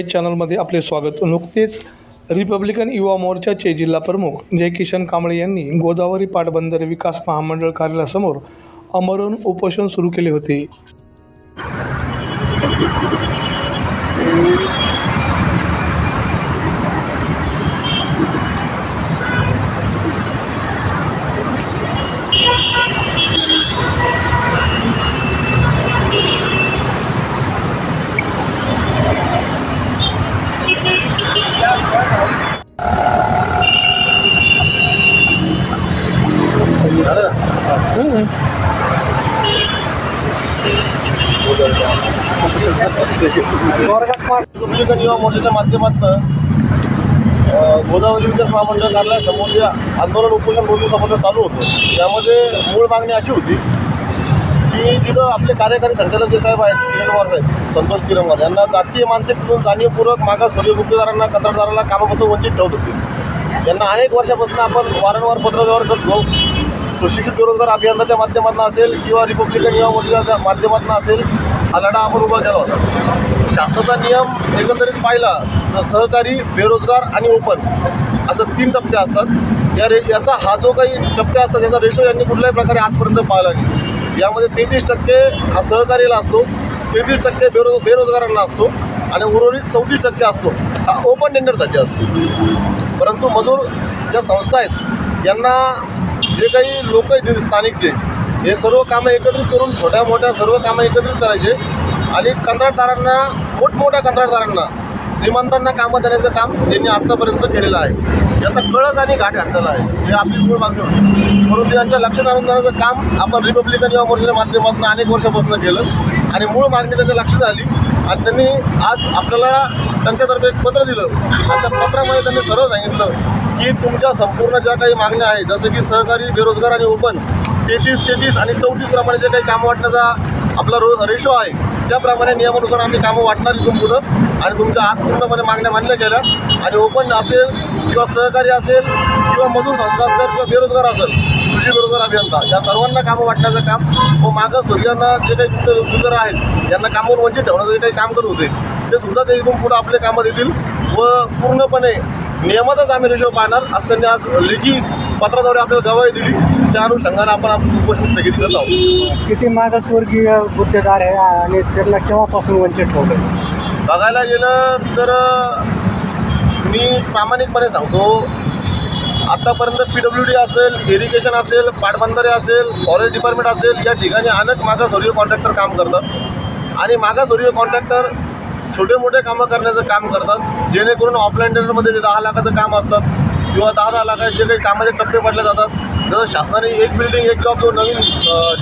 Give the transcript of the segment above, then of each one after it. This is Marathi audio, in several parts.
चॅनलमध्ये आपले स्वागत. नुकतेच रिपब्लिकन युवा मोर्चाचे जिल्हा प्रमुख जय किशन कांबळे यांनी गोदावरी पाटबंदर विकास महामंडळ कार्यालयासमोर अमरण उपोषण सुरू केले होते. रिपब्लिकन युवा मोर्चाच्या माध्यमातून गोदावरी विकास महामंडळ कार्यालयासमोर जे आंदोलन उपोषण दोन दिवसापासून चालू होतं. त्यामध्ये मूळ मागणी अशी होती की जिथं आपले कार्यकारी संचालक जे साहेब आहेत किरणवार साहेब संतोष किरणवार यांना जातीय मानसिकतेतून जाणीवपूर्वक मागा गुप्तेदारांना कंत्राटदाराला कामापासून वंचित ठेवत होते. यांना अनेक वर्षापासून आपण वारंवार पत्रव्यवहार करतो सुशिक्षित बेरोजगार अभियंताच्या माध्यमातून असेल किंवा रिपब्लिकन युवा मोर्चाच्या माध्यमातून असेल हा लढा आपण उभा केला होता. शासनाचा नियम एकंदरीत पाहिला तर सहकारी बेरोजगार आणि ओपन असं तीन टप्पे असतात. या रे याचा हा जो काही टप्पे असतात याचा रेशो यांनी कुठल्याही प्रकारे आजपर्यंत पाहिला नाही. यामध्ये तेहतीस टक्के हा सहकारीला असतो तेहतीस टक्के बेरो बेरोजगारांना असतो आणि उर्वरित चौतीस टक्के असतो हा ओपन टेंडरसाठी असतो. परंतु मजूर ज्या संस्था आहेत यांना जे काही लोक आहेत स्थानिकचे हे सर्व कामं एकत्रित करून छोट्या मोठ्या सर्व कामं एकत्रित करायचे आणि कंत्राटदारांना मोठमोठ्या कंत्राटदारांना श्रीमंतांना कामं देण्याचं काम त्यांनी आत्तापर्यंत केलेलं आहे. याचा कळस आणि घाट घातलेला आहे. हे आपली मूळ मागणी होती. परंतु यांच्या लक्षात आणून देण्याचं काम आपण रिपब्लिकन युवा मोर्चाच्या माध्यमातून अनेक वर्षापासून केलं आणि मूळ मागणी त्यांच्या लक्षात आली आणि त्यांनी आज आपल्याला त्यांच्यातर्फे एक पत्र दिलं. आणि त्या पत्रामध्ये त्यांनी सरळ सांगितलं. की तुमच्या संपूर्ण ज्या काही मागण्या आहेत जसं की सहकारी बेरोजगार आणि ओपन तेहतीस तेहतीस आणि चौतीस प्रमाणे जे काही कामं वाटण्याचा आपला रो रेशो आहे त्याप्रमाणे नियमानुसार आम्ही कामं वाटणार इथून पुढं. आणि तुमच्या आत पूर्णपणे मागण्या मान्य केल्या. आणि ओपन असेल किंवा सहकारी असेल किंवा मजूर संस्था असेल किंवा बेरोजगार असेल कृषी बेरोजगार अभियंता या सर्वांना कामं वाटण्याचं काम. व मागं सूर्यांना जे काही गुप्त आहेत यांना कामावर वंचित ठेवण्याचं जे काही काम करत होते ते सुद्धा ते इथून पुढं आपले कामं देतील. व पूर्णपणे नियमातच आम्ही रेशो पाहणार. असं त्यांनी आज लेखी पत्राद्वारे आपल्याला गवाही दिली. त्या अनुषंगाने आपण आपलं उपोषण स्थगित करत आहोत. किती मागासवर्गीय गुत्तेदार आहे आणि त्यांना केव्हापासून वंचित ठेवलं बघायला गेलं तर मी प्रामाणिकपणे सांगतो आत्तापर्यंत पी डब्ल्यू डी असेल इरिगेशन असेल पाटबंधारे असेल फॉरेस्ट डिपार्टमेंट असेल या ठिकाणी अनेक मागासवर्गीय कॉन्ट्रॅक्टर काम करतात. आणि मागासवर्गीय कॉन्ट्रॅक्टर छोटे मोठे कामं करण्याचं काम करतात. जेणेकरून ऑफलाईन टेंडरमध्ये जे दहा लाखाचं काम असतात किंवा दहा दहा लाखाचे जे काही कामाचे टप्पे पडले जातात जसं शासनाने एक बिल्डिंग एक जॉब जो नवीन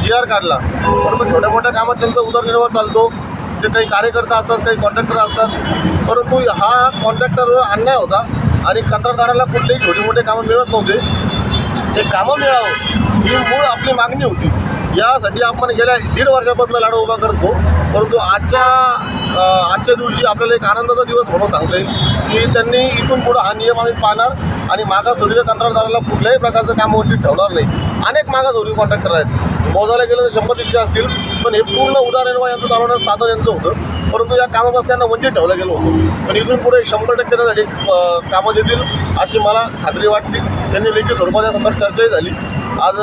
जी आर काढला परंतु छोट्या मोठ्या कामात त्यांचा उदरनिर्वाह चालतो. जे काही कार्यकर्ता असतात काही कॉन्ट्रॅक्टर असतात. परंतु हा कॉन्ट्रॅक्टरवर अन्याय होता आणि कंत्राटदाराला कुठलेही छोटे मोठे कामं मिळत नव्हते. ते कामं मिळावं ही मूळ आपली मागणी होती. यासाठी आपण गेल्या दीड वर्षापासून लाडू उभा करतो परंतु आजच्या आजच्या दिवशी आपल्याला एक आनंदाचा दिवस म्हणून सांगता येईल की त्यांनी इथून पुढं हा नियम आम्ही पाहणार आणि मागासवर्गीय कंत्राटदाराला कुठल्याही प्रकारचं काम वंचित ठेवणार नाही. अनेक मागासवर्गीय कॉन्ट्रॅक्टर आहेत. मोजायला गेलं तर शंभर दीडशे असतील. पण हे पूर्ण उदाहरण यांचं चालवण्याचं साधन यांचं होतं. परंतु या कामापासून त्यांना वंचित ठेवलं गेलं होतं. पण इथून पुढे शंभर टक्के त्यासाठी कामं देतील अशी मला खात्री वाटते. त्यांनी लेखी स्वरूपाच्या संदर्भात चर्चाही झाली. आज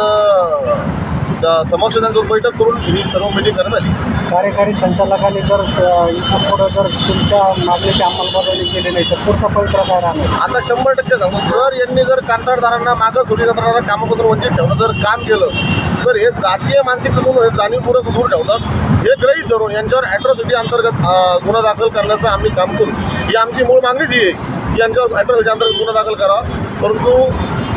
समक्ष त्यांचं बैठक करून ही सर्व मिटिंग करण्यात आली. कार्यकारी संचालकांनी जर पुढं जर तुमच्या मागणीची अंमलबजावणी केली नाही तर पुढचा पवित्र काय राहणार? आता शंभर टक्के सांगतो जर यांनी जर कंत्राटदारांना मागं सुरू कंत्राटदारांना कामापासून वंचित ठेवणं जर काम केलं तर हे जातीय मानसिकतेतून हे जाणीवपूर्वक दूर ठेवतात हे ग्रहित धरून यांच्यावर ॲट्रॉसिटी अंतर्गत गुन्हा दाखल करण्याचं आम्ही काम करू. ही आमची मूळ मागणीच ही आहे की यांच्यावर ॲट्रॉसिटी अंतर्गत गुन्हा दाखल करावा. परंतु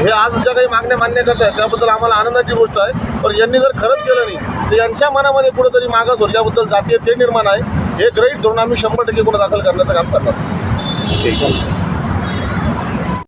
हे आज ज्या काही मागण्या मान्य करत आहेत त्याबद्दल आम्हाला आनंदाची गोष्ट आहे. पण यांनी जर खरंच केलं नाही तर यांच्या मनामध्ये कुठेतरी मागास वर्गाबद्दल जातीय ते निर्माण आहे. हे ग्रहित धरून आम्ही शंभर टक्के गुन्हा दाखल करण्याचं काम करणार ठीक आहे.